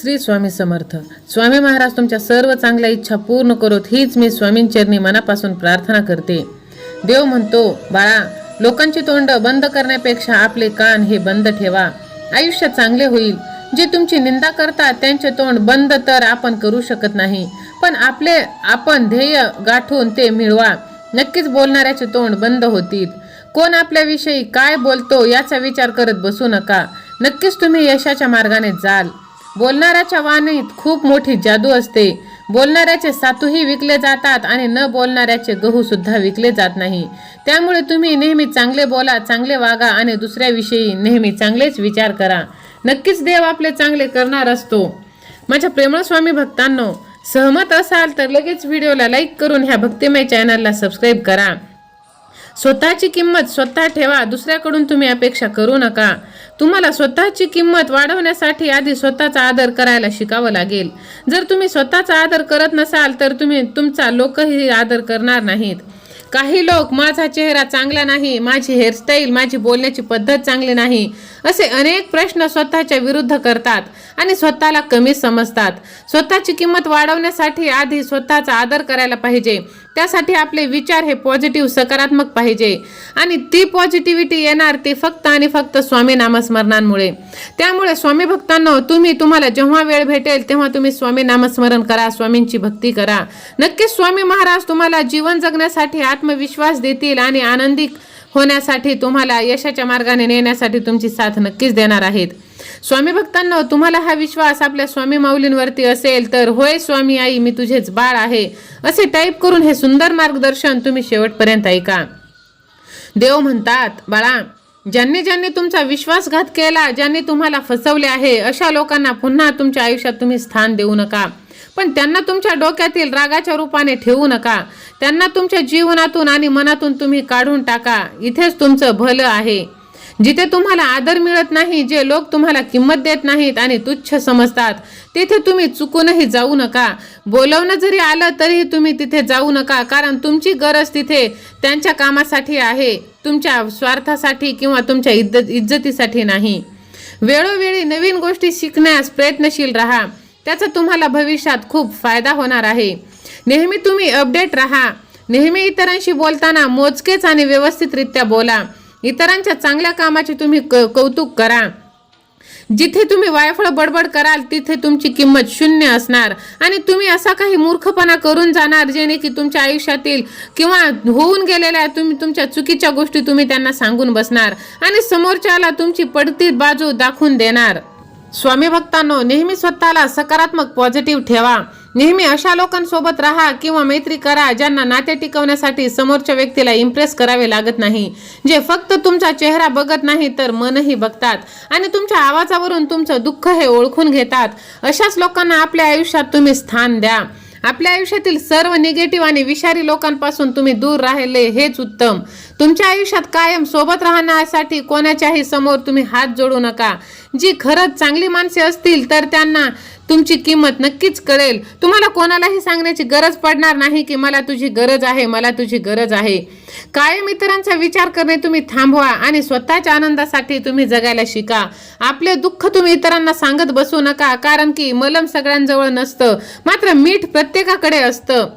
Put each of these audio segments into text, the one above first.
श्री स्वामी समर्थ. स्वामी महाराज तुमच्या सर्व चांगल्या इच्छा पूर्ण करोत हीच मी स्वामींचरणी मनापासून प्रार्थना करते. देव म्हणतो बाळा लोकांची तोंड बंद करण्यापेक्षा आपले कान हे बंद ठेवा. आयुष्य चांगले होईल. जे तुमची निंदा करतात त्यांचे तोंड बंद तर आपण करू शकत नाही. पण आपले आपण ध्येय गाठून ते मिळवा. नक्कीच बोलणाऱ्याचे तोंड बंद होतील. कोण आपल्याविषयी काय बोलतो याचा विचार करत बसू नका. नक्कीच तुम्ही यशाच्या मार्गाने जाल. बोलणाऱ्याच्या वाणीत खूप मोठी जादू असते. बोलणाऱ्याचे सातूही विकले जातात आणि न बोलणाऱ्याचे गहू सुद्धा विकले जात नाही. त्यामुळे तुम्ही नेहमी चांगले बोला चांगले वागा आणि दुसऱ्याविषयी नेहमी चांगलेच विचार करा. नक्कीच देव आपले चांगले करणार असतो. माझ्या प्रेमळ स्वामी भक्तांनो सहमत असाल तर लगेच व्हिडिओला लाईक करून ह्या भक्तिमय चॅनलला सबस्क्राईब करा. स्वतःची किंमत स्वतः ठेवा दुसऱ्याकडून तुम्ही अपेक्षा करू नका. तुम्हाला स्वतःची किंमत वाढवण्यासाठी आधी स्वतःचा आदर करायला शिकावं लागेल. जर तुम्ही स्वतःचा आदर करत नसाल तर तुम्ही तुमचा लोकही आदर करणार नाहीत. काही लोक माझा चेहरा चांगला नाही माझी हेअरस्टाईल माझी बोलण्याची पद्धत चांगली नाही. असे अनेक प्रश्न स्वतःच्या विरुद्ध करतात आणि स्वतःला कमी समजतात. स्वतःची किंमत वाढवण्यासाठी आधी स्वतःचा आदर करायला पाहिजे. त्यासाठी आपले विचार हे पॉझिटिव्ह सकारात्मक पाहिजे. आणि ती पॉझिटिव्हिटी येणार ती फक्त आणि फक्त स्वामी नामस्मरणांमुळे. त्यामुळे स्वामी भक्तांनो तुम्ही तुम्हाला जेव्हा वेळ भेटेल तेव्हा तुम्ही स्वामी नामस्मरण करा स्वामींची भक्ती करा. नक्कीच स्वामी महाराज तुम्हाला जीवन जगण्यासाठी आत्मविश्वास देतील आणि आनंदी होण्यासाठी तुम्हाला यशाच्या मार्गाने नेण्यासाठी तुमची साथ नक्कीच देणार आहेत. स्वामी भक्तांना तुम्हाला हा विश्वास आपल्या स्वामी माऊलींवरती असेल तर होय स्वामी आई मी तुझेच बाळ आहे. असे टाईप करून हे सुंदर मार्गदर्शन तुम्ही शेवटपर्यंत ऐका. देव म्हणतात बाळा ज्यांनी ज्यांनी तुमचा विश्वासघात केला ज्यांनी तुम्हाला फसवले आहे अशा लोकांना पुन्हा तुमच्या आयुष्यात तुम्ही स्थान देऊ नका. पण त्यांना तुमच्या डोक्यातील रागाच्या रूपाने ठेवू नका. त्यांना तुमच्या जीवनातून आणि मनातून तुम्ही काढून टाका. इथेच तुमचं भलं आहे. जिथे तुम्हाला आदर मिळत नाही जे लोक तुम्हाला किंमत देत नाहीत आणि तुच्छ समजतात तिथे तुम्ही चुकूनही जाऊ नका. बोलवणं जरी आलं तरीही तुम्ही तिथे जाऊ नका. कारण तुमची गरज तिथे त्यांच्या कामासाठी आहे. तुमच्या स्वार्थासाठी किंवा तुमच्या इज्जत इज्जतीसाठी नाही. वेळोवेळी नवीन गोष्टी शिकण्यास प्रयत्नशील राहा. त्याचा तुम्हाला भविष्यात खूप फायदा होणार आहे. नेहमी तुम्ही अपडेट राहा. नेहमी इतरांशी बोलताना मोजकेच आणि व्यवस्थितरित्या बोला. इतरांच्या चांगल्या कामाचे तुम्ही क कौतुक करा. जिथे तुम्ही वायफळ बडबड कराल तिथे तुमची किंमत शून्य असणार. आणि तुम्ही असा काही मूर्खपणा करून जाणार जेणे की तुमच्या आयुष्यातील किंवा होऊन गेलेल्या तुम्ही तुमच्या चुकीच्या गोष्टी तुम्ही त्यांना सांगून बसणार. आणि समोरच्याला तुमची पडती बाजू दाखवून देणार. स्वामी भक्तांनो नेहमी स्वतःला सकारात्मक पॉझिटिव्ह ठेवा. नेहमी अशा लोकांसोबत राहा किंवा मैत्री करा ज्यांना नाते टिकवण्यासाठी समोरच्या व्यक्तीला इम्प्रेस करावे लागत नाही. जे फक्त तुमचा चेहरा बघत नाही तर मनही बघतात आणि तुमच्या आवाजावरून तुमचं दुःख हे ओळखून घेतात. अशाच लोकांना आपल्या आयुष्यात तुम्ही स्थान द्या. आपल्या आयुष्यातील सर्व निगेटिव्ह आणि विषारी लोकांपासून तुम्ही दूर राहिले हेच उत्तम. तुमच्या आयुष्यात कायम सोबत राहण्यासाठी कोणाच्याही समोर तुम्ही हात जोडू नका. जी खरंच चांगली माणसे असतील तर त्यांना तुमची किंमत नक्कीच कळेल. तुम्हाला कोणालाही सांगण्याची गरज पडणार नाही की मला तुझी गरज आहे मला तुझी गरज आहे. कायम इतरांचा विचार करणे तुम्ही थांबवा आणि स्वतःच्या आनंदासाठी तुम्ही जगायला शिका. आपले दुःख तुम्ही इतरांना सांगत बसू नका कारण की मलम सगळ्यांजवळ नसतं मात्र मीठ प्रत्येकाकडे असतं.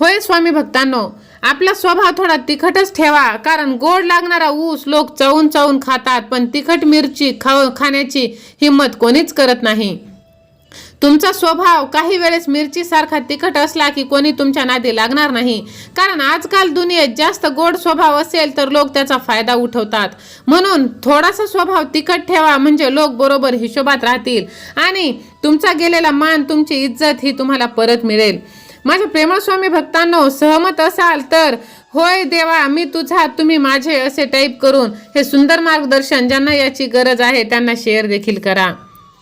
होय स्वामी भक्तांनो आपला स्वभाव थोडा तिखटच ठेवा कारण गोड लागणारा ऊस लोक चवून चवून खातात पण तिखट मिरची खा खाण्याची हिंमत कोणीच करत नाही. तुमचा स्वभाव काही वेळेस मिरचीसारखा तिखट असला की कोणी तुमच्या नादी लागणार नाही. कारण आजकाल दुनियेत जास्त गोड स्वभाव असेल तर लोक त्याचा फायदा उठवतात. म्हणून थोडासा स्वभाव तिखट ठेवा म्हणजे लोक बरोबर हिशोबात राहतील. आणि तुमचा गेलेला मान तुमची इज्जत ही तुम्हाला परत मिळेल. माझ्या प्रेमस्वामी भक्तांनो सहमत असाल तर होय देवा मी तुझा तुम्ही माझे असे टाईप करून हे सुंदर मार्गदर्शन ज्यांना याची गरज आहे त्यांना शेअर देखील करा.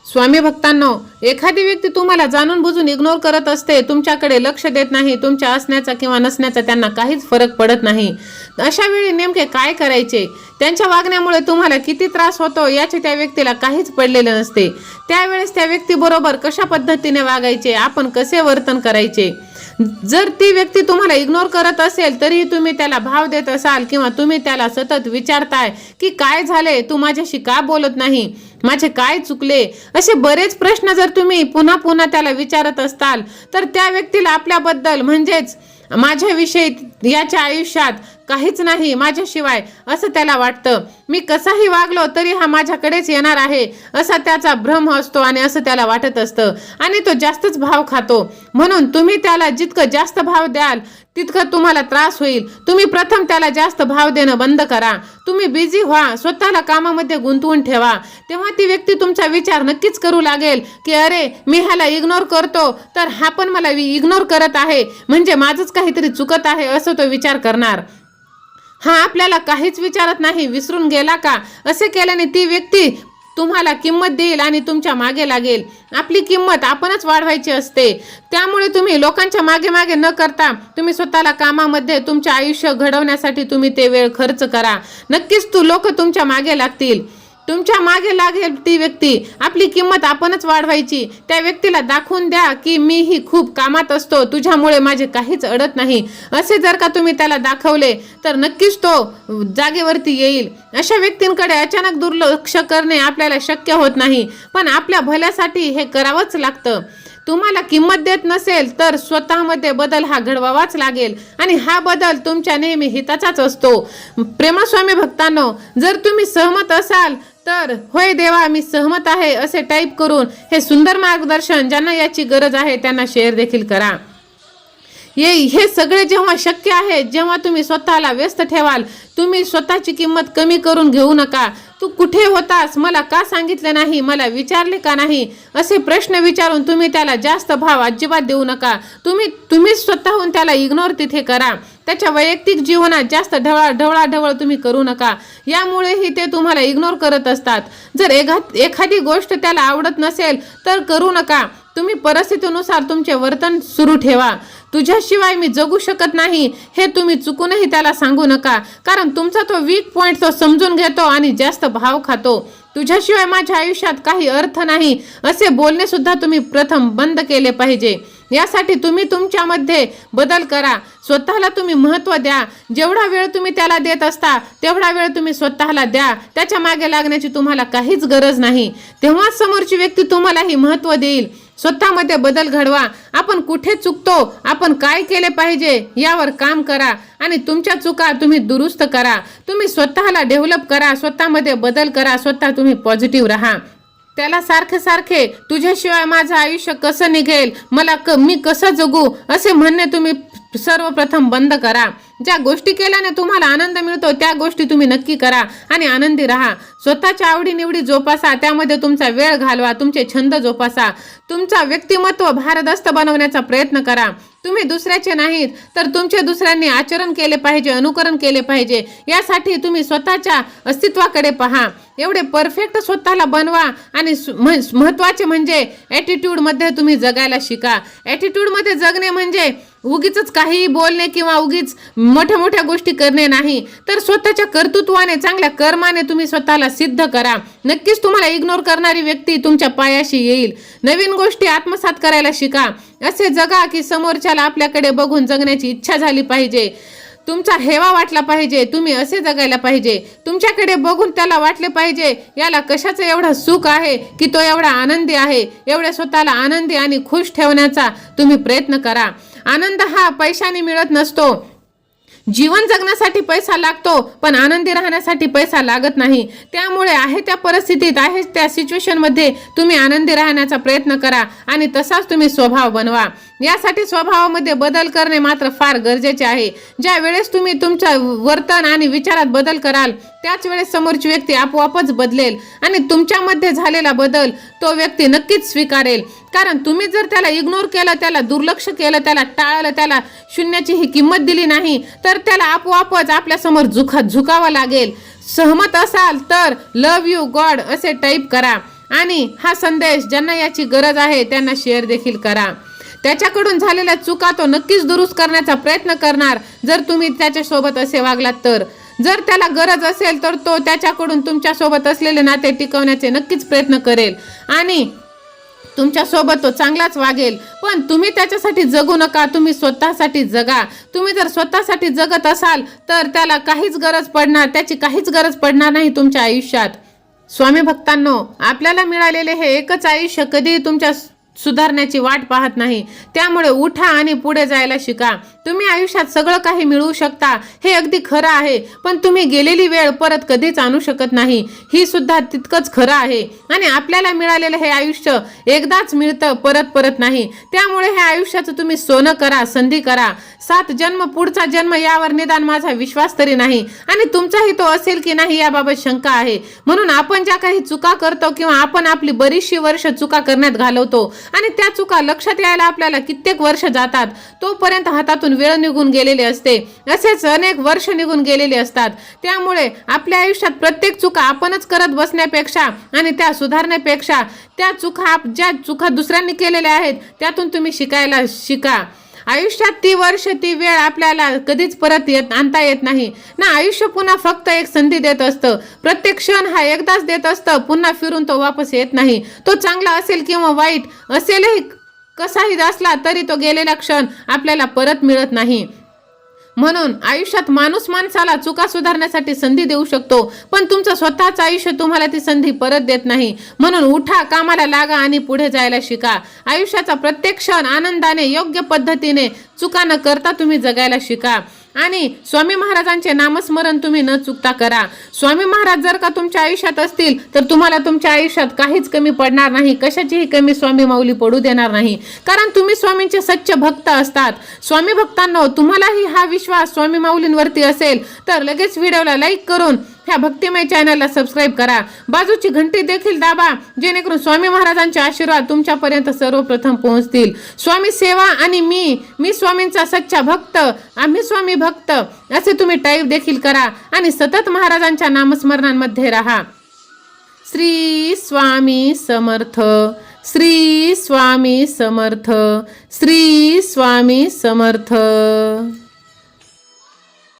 स्वामी भक्तांनो एखादी व्यक्ती तुम्हाला जाणून बुजून इग्नोर करत असते तुमच्याकडे लक्ष देत नाही तुमच्या असण्याचा किंवा नसण्याचा त्यांना काहीच फरक पडत नाही. अशा वेळी नेमके काय करायचे? त्यांच्या वागण्यामुळे तुम्हाला किती त्रास होतो याचे त्या व्यक्तीला काहीच पडलेले नसते. त्यावेळेस त्या व्यक्तीबरोबर कशा पद्धतीने वागायचे आपण कसे वर्तन करायचे? जर ती व्यक्ती तुम्हाला इग्नोर करत असेल तरीही तुम्ही त्याला भाव देत असाल किंवा तुम्ही त्याला सतत विचारताय की काय झाले तू माझ्याशी का बोलत नाही माझे काय चुकले? असे बरेच प्रश्न जर तुम्ही पुन्हा पुन्हा त्याला विचारत असताल तर त्या व्यक्तीला आपल्याबद्दल म्हणजेच माझ्याविषयी याच्या आयुष्यात काहीच नाही माझ्याशिवाय. असं त्याला वाटतं. मी कसाही वागलो तरी हा माझ्याकडेच येणार आहे. असा त्याचा भ्रम असतो आणि असं त्याला वाटत असतं. आणि तो जास्तच भाव खातो. म्हणून तुम्ही त्याला जितकं जास्त भाव द्याल तितकं तुम्हाला त्रास होईल. तुम्ही प्रथम त्याला जास्त भाव देणं बंद करा. तुम्ही बिझी व्हा. स्वतःला कामामध्ये गुंतवून ठेवा. तेव्हा ती व्यक्ती तुमचा विचार नक्कीच करू लागेल की अरे मी ह्याला इग्नोर करतो. तर हा पण मला इग्नोर करत आहे. म्हणजे माझंच काहीतरी चुकत आहे असं तो विचार करणार. हा आपल्याला काहीच विचारत नाही विसरून गेला का? असे केल्याने ती व्यक्ती तुम्हाला किंमत देईल आणि तुमच्या मागे लागेल. आपली किंमत आपणच वाढवायची असते. त्यामुळे तुम्ही लोकांच्या मागे मागे न करता तुम्ही स्वतःला कामामध्ये तुमचे आयुष्य घडवण्यासाठी तुम्ही ते वेळ खर्च करा. नक्कीच तू लोक तुमच्या मागे लागतील. तुमच्या मागे लागेल ती व्यक्ती. आपली किंमत आपणच वाढवायची. त्या व्यक्तीला दाखवून द्या की मी ही खूप कामात असतो. तुझ्यामुळे माझे काहीच अडत नाही. असे जर का तुम्ही त्याला दाखवले तर नक्कीच तो जागेवरती येईल. अशा व्यक्तींकडे अचानक दुर्लक्ष करणे आपल्याला शक्य होत नाही. पण आपल्या भल्यासाठी हे करावंच लागतं. तुम्हाला किंमत देत नसेल तर स्वतःमध्ये बदल हा घडवावाच लागेल. आणि हा बदल तुमच्या नेहमी हिताचाच असतो. प्रेमस्वामी भक्तांनो जर तुम्ही सहमत असाल तर होय देवा मी सहमत आहे असे टाईप करून हे सुंदर मार्गदर्शन ज्यांना याची गरज आहे त्यांना शेअर देखील करा. हे हे सगळे जेव्हा शक्य आहे जेव्हा तुम्ही स्वतःला व्यस्त ठेवाल तुम्ही स्वतःची किंमत कमी करून घेऊ नका. तू कुठे होतास? मला का सांगितले नाही? मला विचारले का नाही? असे प्रश्न विचारून तुम्ही त्याला जास्त भाव अजिबात देऊ नका. तुम्ही तुम्ही स्वतःहून त्याला इग्नोर तिथे करा. त्याच्या वैयक्तिक जीवनात जास्त ढवळा ढवळाढवळ तुम्ही करू नका. यामुळेही ते तुम्हाला इग्नोर करत असतात. जर एखा एखादी गोष्ट त्याला आवडत नसेल तर करू नका. तुम्ही परिस्थितीनुसार तुमचे वर्तन सुरू ठेवा. तुझ्याशिवाय मी जगू शकत नाही हे तुम्ही चुकूनही त्याला सांगू नका. कारण तुमचा तो वीक पॉईंट तो समजून घेतो आणि जास्त भाव खातो. तुझ्याशिवाय माझ्या आयुष्यात काही अर्थ नाही असे बोलणे सुद्धा तुम्ही प्रथम बंद केले पाहिजे. यासाठी तुम्ही तुमच्यामध्ये बदल करा. स्वतःला तुम्ही महत्त्व द्या. जेवढा वेळ तुम्ही त्याला देत असता तेवढा वेळ तुम्ही स्वतःला द्या. त्याच्यामागे लागण्याची तुम्हाला काहीच गरज नाही. तेव्हाच समोरची व्यक्ती तुम्हालाही महत्त्व देईल. स्वतःमध्ये बदल घडवा. आपण कुठे चुकतो? आपण काय केले पाहिजे? यावर काम करा आणि तुमच्या चुका तुम्ही दुरुस्त करा. तुम्ही स्वतःला डेव्हलप करा स्वतःमध्ये बदल करा स्वतः तुम्ही पॉझिटिव्ह राहा. त्याला सारखे सारखे तुझ्याशिवाय माझं आयुष्य कसं निघेल? मला क मी कसं जगू? असे म्हणणे तुम्ही सर्वप्रथम बंद करा. ज्या गोष्टी केल्याने तुम्हाला आनंद मिळतो त्या गोष्टी तुम्ही नक्की करा आणि आनंदी राहा. स्वतःच्या आवडीनिवडी जोपासा त्यामध्ये तुमचा वेळ घालवा तुमचे छंद जोपासा. तुमचा व्यक्तिमत्व भारदस्त बनवण्याचा प्रयत्न करा. तुम्ही दुसऱ्याचे नाहीत तर तुमचे दुसऱ्यांनी आचरण केले पाहिजे अनुकरण केले पाहिजे. यासाठी तुम्ही स्वतःच्या अस्तित्वाकडे पहा. एवढे परफेक्ट स्वतःला बनवा आणि महत्त्वाचे म्हणजे ॲटिट्यूडमध्ये तुम्ही जगायला शिका. ॲटिट्यूडमध्ये जगणे म्हणजे उगीच काही बोलणे किंवा उगीच मोठ्या मोठ्या गोष्टी करणे नाही. तर स्वतःच्या कर्तृत्वाने चांगल्या कर्माने तुम्ही स्वतःला सिद्ध करा. नक्कीच तुम्हाला इग्नोर करणारी व्यक्ती तुमच्या पायाशी येईल. नवीन गोष्टी आत्मसात करायला शिका. असे जगा की समोरच्याला आपल्याकडे बघून जगण्याची इच्छा झाली पाहिजे. तुमचा हेवा वाटला पाहिजे. तुम्ही असे जगायला पाहिजे. तुमच्याकडे बघून त्याला वाटले पाहिजे याला कशाचं एवढं सुख आहे की तो एवढा आनंदी आहे? एवढ्या स्वतःला आनंदी आणि खुश ठेवण्याचा तुम्ही प्रयत्न करा. आनंद हा पैशाने मिळत नसतो. जीवन जगण्यासाठी पैसा लागतो पण आनंदी राहण्यासाठी पैसा लागत नाही. त्यामुळे आहे त्या परिस्थितीत आहे त्या सिच्युएशनमध्ये तुम्ही आनंदी राहण्याचा प्रयत्न करा आणि तसाच तुम्ही स्वभाव बनवा. यासाठी स्वभावामध्ये बदल करणे मात्र फार गरजेचे आहे. ज्या वेळेस तुम्ही तुमच्या वर्तन आणि विचारात बदल कराल त्याच वेळेस समोरची व्यक्ती आपोआपच बदलेल आणि तुमच्यामध्ये झालेला बदल तो व्यक्ती नक्कीच स्वीकारेल. कारण तुम्ही जर त्याला इग्नोर केलं त्याला दुर्लक्ष केलं त्याला टाळलं त्याला शून्याची ही किंमत दिली नाही तर त्याला आपोआपच आपल्यासमोर झुका झुकावं लागेल. सहमत असाल तर लव यू गॉड असे टाईप करा आणि हा संदेश ज्यांना याची गरज आहे त्यांना शेअर देखील करा. त्याच्याकडून झालेल्या चुका तो नक्कीच दुरुस्त करण्याचा प्रयत्न करणार. जर तुम्ही त्याच्यासोबत असे वागलात तर. जर त्याला गरज असेल तर तो त्याच्याकडून तुमच्यासोबत असलेले नाते टिकवण्याचे नक्कीच प्रयत्न करेल. आणि तुमच्यासोबत तो चांगलाच वागेल. पण तुम्ही त्याच्यासाठी जगू नका तुम्ही स्वतःसाठी जगा. तुम्ही जर स्वतःसाठी जगत असाल तर त्याला काहीच गरज पडणार त्याची काहीच गरज पडणार नाही तुमच्या आयुष्यात. स्वामी भक्तांनो आपल्याला मिळालेले हे एकच आयुष्य कधीही तुमच्या सुधारण्याची वाट पाहत नाही. त्यामुळे उठा आणि पुढे जायला शिका. तुम्ही आयुष्यात सगळं काही मिळवू शकता हे अगदी खरं आहे. पण तुम्ही गेलेली वेळ परत कधीच आणू शकत नाही. ही सुद्धा तितकंच खरं आहे. आणि आपल्याला मिळालेलं हे आयुष्य एकदाच मिळतं परत परत नाही. त्यामुळे हे आयुष्याचं तुम्ही सोनं करा संधी करा. सात जन्म पुढचा जन्म यावर निदान माझा विश्वास तरी नाही. आणि तुमचाही तो असेल की नाही याबाबत शंका आहे. म्हणून आपण ज्या काही चुका करतो किंवा आपण आपली बरीचशी वर्ष चुका करण्यात घालवतो आणि त्या चुका लक्षात यायला आपल्याला कित्येक वर्ष जातात. तोपर्यंत हातातून वेळ निघून गेलेली असते. असेच अनेक वर्ष निघून गेलेले असतात. त्यामुळे आपल्या आयुष्यात प्रत्येक चुका आपणच करत बसण्यापेक्षा आणि त्या सुधारण्यापेक्षा त्या चुका ज्या चुका दुसऱ्यांनी केलेल्या आहेत त्यातून तुम्ही शिकायला शिका. आयुष्यात ती वर्ष ती वेळ आपल्याला कधीच परत येत आणता येत नाही. ना आयुष्य पुन्हा फक्त एक संधी देत असतं. प्रत्येक क्षण हा एकदाच देत असतं. पुन्हा फिरून तो वापस येत नाही. तो चांगला असेल किंवा वाईट असेलही कसाही असला तरी तो गेलेला क्षण आपल्याला परत मिळत नाही. म्हणून आयुष्यात माणूस माणसाला चुका सुधारण्यासाठी संधी देऊ शकतो पण तुमचं स्वतःच आयुष्य तुम्हाला ती संधी परत देत नाही. म्हणून उठा कामाला लागा आणि पुढे जायला शिका. आयुष्याचा प्रत्येक क्षण आनंदाने योग्य पद्धतीने चुका न करता तुम्ही जगायला शिका. आणि स्वामी महाराजांचे नामस्मरण तुम्ही न चुकता करा. स्वामी महाराज जर का तुमच्या आयुष्यात असतील तर तुम्हाला तुमच्या आयुष्यात काहीच कमी पडणार नाही. कशाचीही कमी स्वामी माऊली पडू देणार नाही. कारण तुम्ही स्वामींचे सच्च भक्त असतात. स्वामी भक्तांनो तुम्हालाही हा विश्वास स्वामी माऊलींवरती असेल तर लगेच व्हिडिओला लाईक करून ह्या भक्तिमय चॅनलला सबस्क्राईब करा. बाजूची घंटी देखील दाबा जेणेकरून स्वामी महाराजांचे आशीर्वाद तुमच्यापर्यंत सर्वप्रथम पोहोचतील. स्वामी सेवा आणि मी मी स्वामींचा सच्चा भक्त आम्ही स्वामी भक्त असे तुम्ही टाईप देखील करा आणि सतत महाराजांच्या नामस्मरणांमध्ये राहा. श्री स्वामी समर्थ श्री स्वामी समर्थ श्री स्वामी समर्थ.